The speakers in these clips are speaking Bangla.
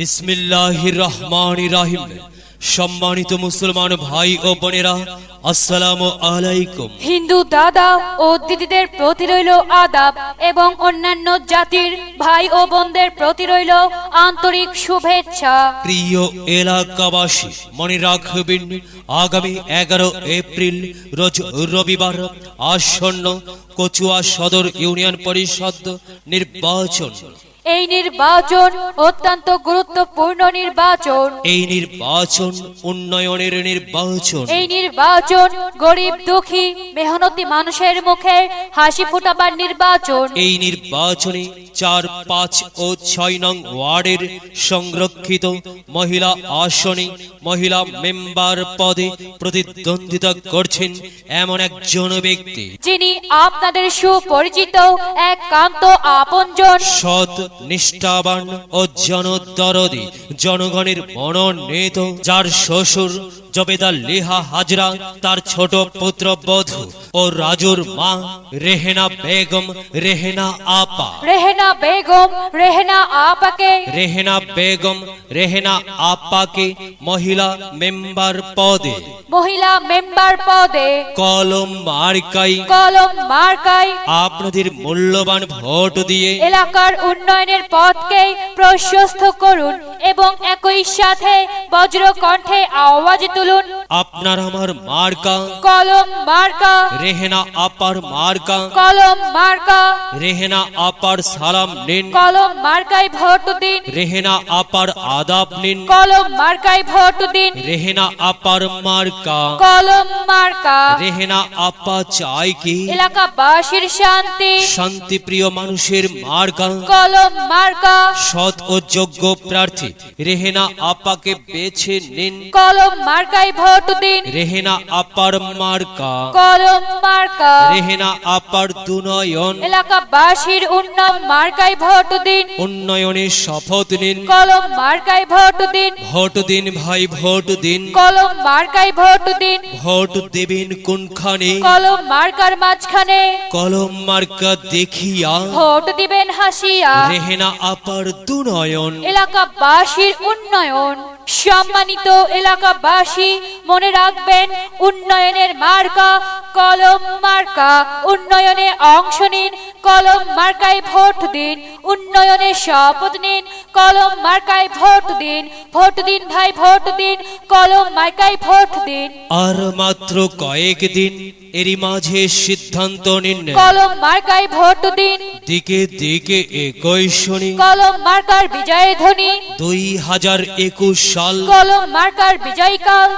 বিসমিল্লাহির রহমানির রহিম। সম্মানিত মুসলমান ভাই ও বোনেরা আসসালামু আলাইকুম। হিন্দু দাদা ও দিদিদের প্রতি রইল আদাব এবং অন্যান্য জাতির ভাই ও বোনদের প্রতি রইল আন্তরিক শুভেচ্ছা। প্রিয় এলাকাবাসী মনে রাখবেন আগামী এগারো এপ্রিল রোজ রবিবার আসন্ন কচুয়া সদর ইউনিয়ন পরিষদ নির্বাচন। এই নির্বাচন অত্যন্ত গুরুত্বপূর্ণ নির্বাচন। এই নির্বাচন উন্নয়নের নির্বাচন। এই নির্বাচন গরিব দুঃখী মেহনতি মানুষের মুখে হাসি ফোটাবার নির্বাচন। এই নির্বাচনে চার পাঁচ ও ছয় নং ওয়ার্ডের সংরক্ষিত মহিলা আসনে মহিলা মেম্বার পদে প্রতিদ্বন্দ্বিতা করছেন এমন একজন ব্যক্তি। যিনি আপনাদের সুপরিচিত একান্ত কান্ত আপনজন। সৎ নিষ্ঠাবান ও জনদরদি জনগণের মনোনীত যার শ্বশুর জবেদা লেহা হাজরা তার ছোট পুত্র বধূ ও রাজুর মা রেহেনা বেগম রেহেনা আপা। রেহেনা বেগম রেহেনা আপাকে। রেহেনা বেগম রেহেনা আপাকে মহিলা মেম্বার পদে। মহিলা মেম্বার পদে। কলম মার্কাই। কলম মার্কায় আপনাদের মূল্যবান ভোট দিয়ে। এলাকার উন্নয়নের পথকে প্রশস্ত করুন এবং একই সাথে বজ্র কণ্ঠে আওয়াজ তুলুন। আপনার আমার মার্কা। কলম মার্কা। রেহেনা আপার মার্কা। কলম মার্কা। রেহেনা আপার সালাম নিন। কলম মার্কায় ভোট দিন। রেহেনা আপার আদাব নিন। কলম মার্কায় ভোট দিন। রেহেনা আপার মার্কা। কলম মার্কা। রেহেনা আপা চাই কি? এলাকাবাসীর শান্তি। শান্তিপ্রিয় মানুষের মার্কা। কলম মার্কা। সৎ ও যোগ্য প্রার্থী। রেহেনা আপাকে বেছে নিন। কলম মার্কায় ভোট দিন। রেহেনা আপার মার্কা। কলম মার্কা। রেহেনা আপার দুনয়ন। এলাকাবাসীর উন্নয়ন মার্কায় ভোট দিন। উন্নয়নের শপথ নিন। কলম মার্কায় ভোট দিন। ভোট দিন ভাই ভোট দিন। কলম মার্কায় ভোট দিন। ভোট দেবেন কোনখানে? কলম মার্কার মাঝখানে। কলম মার্কা দেখিয়া। ভোট দিবেন হাসিয়া। রেহেনা আপার দুনয়ন। এলাকা এলাকাবাসীর উন্নয়ন। সম্মানিত এলাকাবাসী মনে রাখবেন উন্নয়নের মার্কা কলম মার্কা। উন্নয়নে অংশ নিন কলম মার্কায় ভোট দিন। উন্নয়নে শপথ নিন কলম মার্কায় ভোট দিন। ভোট দিন ভাই ভোট দিন কলম মার্কায় ভোট দিন। আর মাত্র কয়েক দিন এরই মাঝে সিদ্ধান্ত নিন। কলম মার্কায় ভোট দিন। দিকে দিকে একই শনি। কলম মার্কার বিজয় ধ্বনি। দুই হাজার একুশ সাল। কলম মার্কার বিজয়কাল।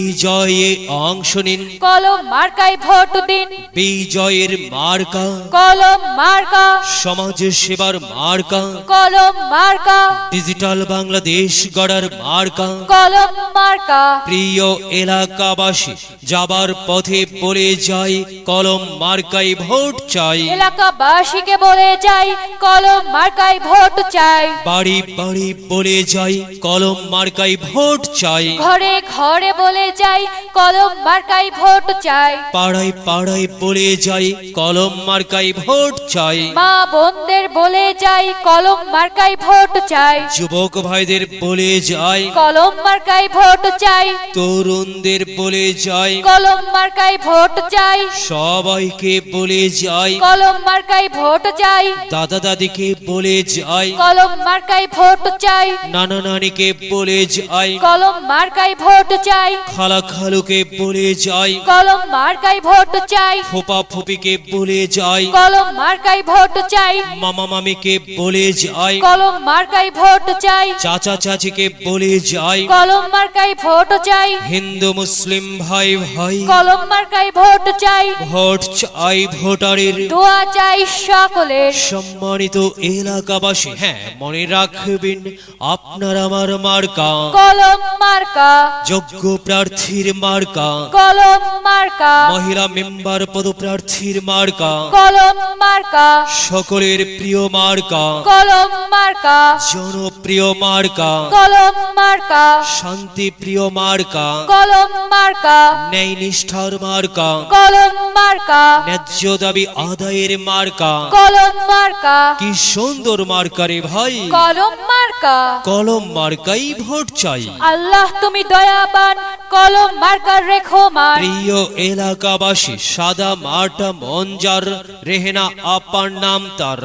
বিজয়ে অংশ নিন। কলম মার্কায় ভোট দিন। বিজয়ের মার্কা। কলম মার্কা। সমাজ সেবার মার্কা। কলম মার্কা। ডিজিটাল বাংলাদেশ গড়ার মার্কা। কলম মার্কা। প্রিয় এলাকাবাসী যাবার পথে বলে যাই কলম মার্কাই ভোট চাই। এলাকাবাসীকে বলে যাই কলম মার্কায় ভোট চাই। বাড়ি বাড়ি বলে যাই কলম মার্কাই ভোট চাই। ঘরে ঘরে বলে যাই কলম মার্কাই ভোট চাই। পাড়ায় পাড়ায় বলে যাই কলম মার্কাই ভোট চাই। মা বোনদের বলে যাই কলম মার্কাই ভোট চাই। যুবক ভাইদের বলে যাই। কলম মার্কাই ভোট চাই। তরুণদের বলে যাই। কলম মার্কাই ভোট চাই। সবাইকে বলে যাই। কলম মার্কাই ভোট চাই। দাদা দাদিকে বলে যাই। কলম মার্কাই ভোট চাই। নানা নানিকে বলে যাই। কলম মার্কাই ভোট চাই। খালা খালুকে বলে যাই। কলম মার্কায় ভোট চাই। ফোপা ফুপিকে বলে যাই। কলম মার্কায় ভোট চাই। মামা মামিকে বলে যাই। কলম মার্কায় ভোট চাই। চাচা চাচিকে বলে যাই। কলম মার্কায় ভোট চাই। হিন্দু মুসলিম ভাই ভাই। কলম মার্কায় ভোট চাই। ভোট চাই ভোটারের। দোয়া চাই সকলের। সম্মানিত এলাকাবাসী হ্যাঁ মনে রাখবেন আপনার আমার মার্কা। কলম মার্কা। যোগ্য প্রার্থী পদপ্রার্থীর মার্কা। কলম মার্কা। মহিলা মেম্বার পদপ্রার্থীর মার্কা। কলম মার্কা। সকলের প্রিয় মার্কা। কলম মার্কা। জনপ্রিয় মার্কা। কলম মার্কা। শান্তি প্রিয় মার্কা। কলম মার্কা। ন্যায় নিষ্ঠার মার্কা। কলম মার্কা। ন্যায্য দাবি আদায়ের মার্কা। কলম মার্কা। কি সুন্দর মার্কা রে ভাই। কলম মার্কা। কলম মার্কাই ভোট চাই। আল্লাহ তুমি দয়াবান। কলম মার্কার রেখো মার। প্রিয় এলাকাবাসী সাদা মাটা মঞ্জার রেহেনা আপার নাম তার।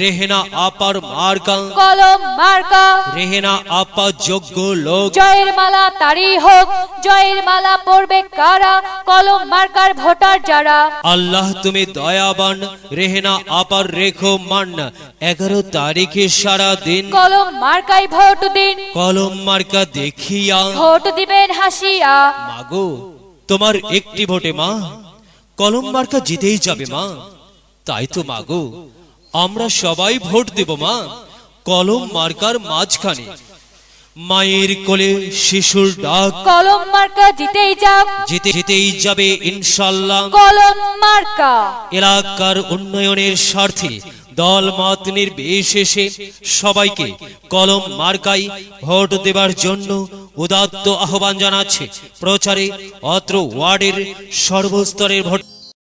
রেহেনা আপার মার্কা কলম মার্কা। রেহেনা আপা যোগ্য লোক। জয়ের মালা তারি হোক জয়ের মালা পড়বে কারা? কলম মার্কার ভোটার যারা? আল্লাহ তুমি দয়াবান। রেহেনা আপার রেখো মান এগারো তারিখে সারা দিন কলম মার্কাই ভোট দিন। কলম মার্কা দেখিয়া। ভোট দিবেন হাসিয়া। মাগো তোমার একটি ভোটে মা। কলম মার্কা জিতেই যাবে মা। তাই তো মাগো। আমরা সবাই ভোট দেব মা। কলম মার্কার মাঝখানে। মায়ের কোলে শিশুর ডাক। কলম মার্কা জিতেই যাক। জিতে জিতেই যাবে ইনশাল্লাহ। কলম মার্কা। এলাকার উন্নয়নের স্বার্থে দল মত নির্বিশেষে সবাইকে কলম মার্কাই ভোট দেবার জন্য উদাত্ত আহ্বান জানাচ্ছে প্রচারে অত্র ওয়ার্ডের সর্বস্তরের ভোট